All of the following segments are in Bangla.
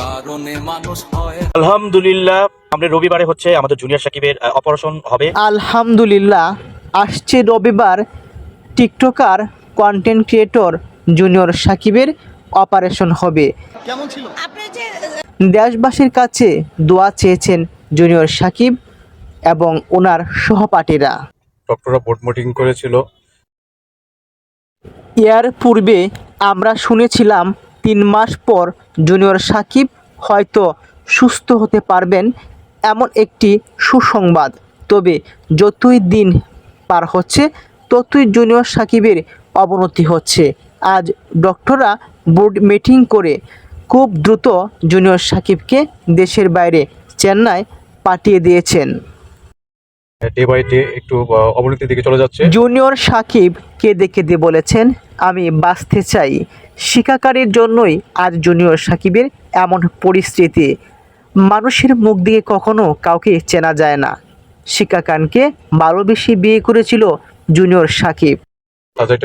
কারণে মানুষ হয়। আলহামদুলিল্লাহ আমরা রবিবারে হচ্ছে আমাদের জুনিয়র সাকিবের অপারেশন হবে। আলহামদুলিল্লাহ আসছে রবিবার টিকটকার কন্টেন্ট ক্রিয়েটর জুনিয়র সাকিবের অপারেশন হবে। আপনি যে দেশবাসীর কাছে দোয়া চেয়েছেন জুনিয়র সাকিব এবং ওনার সহপাঠীরা। ডক্টররা বোর্ড মিটিং করেছিল। এর পূর্বে আমরা শুনেছিলাম তিন মাস পর জুনিয়র সাকিব হয়তো সুস্থ হতে পারবেন এমন একটি সুসংবাদ। তবে যতই দিন পার হচ্ছে ততই জুনিয়র সাকিবের অবনতি হচ্ছে। আজ ডক্টররা বোর্ড মিটিং করে খুব দ্রুত জুনিয়র সাকিবকে দেশের বাইরে চেন্নাই পাঠিয়ে দিয়েছেন। ডে বাই ডে একটু অবনতির দিকে চলে যাচ্ছে। জুনিয়র সাকিব কেঁদে কেঁদে বলেছেন আমি বাঁচতে চাই। শিকাকারের জন্যই আজ জুনিয়র সাকিবের এমন পরিস্থিতি। মানুষের মুখ দিয়ে কখনো কাউকে চেনা যায় না। শিকাকানকে বেশি বিয়ে করেছিল জুনিয়র সাকিব।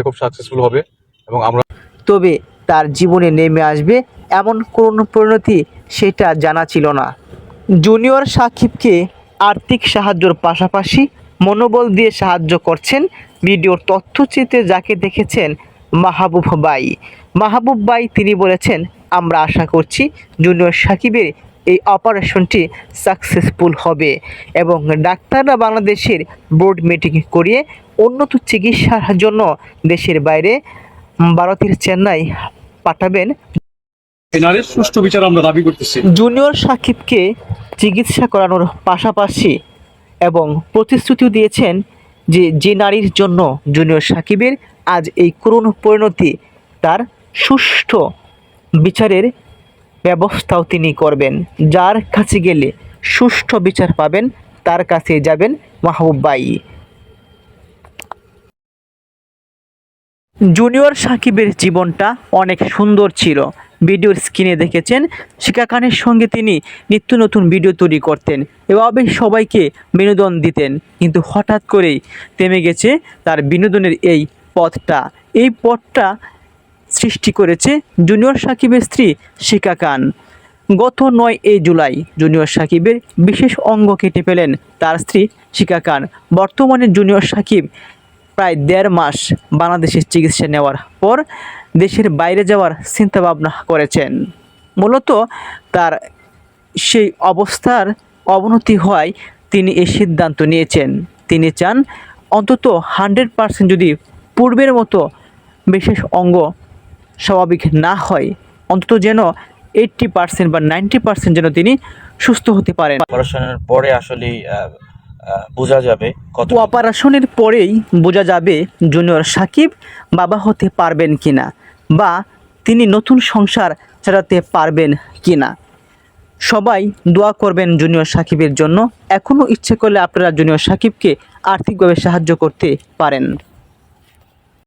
খুব সাকসেসফুল হবে এবং আমরা তবে তার জীবনে নেমে আসবে এমন কোনো পরিণতি সেটা জানা ছিল না। জুনিয়র সাকিবকে আর্থিক সাহায্যর পাশাপাশি মনোবল দিয়ে সাহায্য করছেন। ভিডিওর তথ্যচিত্রে যাকে দেখেছেন মাহবুব বাই। মাহবুব বাই তিনি বলেছেন আমরা আশা করছি জুনিয়র সাকিবের এই অপারেশনটি সাকসেসফুল হবে এবং ডাক্তাররা বাংলাদেশের বোর্ড মিটিং করিয়ে উন্নত চিকিৎসার জন্য দেশের বাইরে ভারতের চেন্নাই পাঠাবেন। সুষ্ঠু বিচার আমরা দাবি করতেছি। জুনিয়র সাকিবকে চিকিৎসা করানোর পাশাপাশি এবং প্রতিশ্রুতিও দিয়েছেন যে যে নারীর জন্য জুনিয়র সাকিবের আজ এই করুণ পরিণতি, তার সুষ্ঠ বিচারের ব্যবস্থাও তিনি করবেন। যার কাছে গেলে সুষ্ঠু বিচার পাবেন, তার কাছে যাবেন মাহবুবাই জুনিয়র সাকিবের জীবনটা অনেক সুন্দর ছিল। ভিডিওর স্ক্রিনে দেখেছেন শিকা খানের সঙ্গে তিনি নিত্য নতুন ভিডিও তৈরি করতেন। এভাবে সবাইকে বিনোদন দিতেন। কিন্তু হঠাৎ করেই থেমে গেছে তার বিনোদনের এই পথটা। এই পথটা সৃষ্টি করেছে জুনিয়র সাকিবের স্ত্রী শিকা খান। গত নয় এই জুলাই জুনিয়র সাকিবের বিশেষ অঙ্গ কেটে ফেলেন তার স্ত্রী শিকা খান। বর্তমানে জুনিয়র সাকিব প্রায় দেড় মাস বাংলাদেশে চিকিৎসা নেওয়ার পর দেশের বাইরে যাওয়ার চিন্তা ভাবনা করেছেন। মূলত তার সেই অবস্থার অবনতি হওয়ায় তিনি এই সিদ্ধান্ত নিয়েছেন। তিনি চান অন্তত হান্ড্রেড পার্সেন্ট যদি পূর্বের মতো বিশেষ অঙ্গ স্বাভাবিক না হয় অন্তত যেন এইট্টি পার্সেন্ট বা নাইনটি পার্সেন্ট যেন তিনি সুস্থ হতে পারেন। অপারেশনের পরে আহ, বোঝা যাবে কত অপারেশনের পরেই বোঝা যাবে জুনিয়র সাকিব বাবা হতে পারবেন কিনা বা তিনি নতুন সংসার চালাতে পারবেন কিনা। সবাই দোয়া করবেন জুনিয়র সাকিবের জন্য। এখনও ইচ্ছে করলে আপনারা জুনিয়র সাকিবকে আর্থিকভাবে সাহায্য করতে পারেন।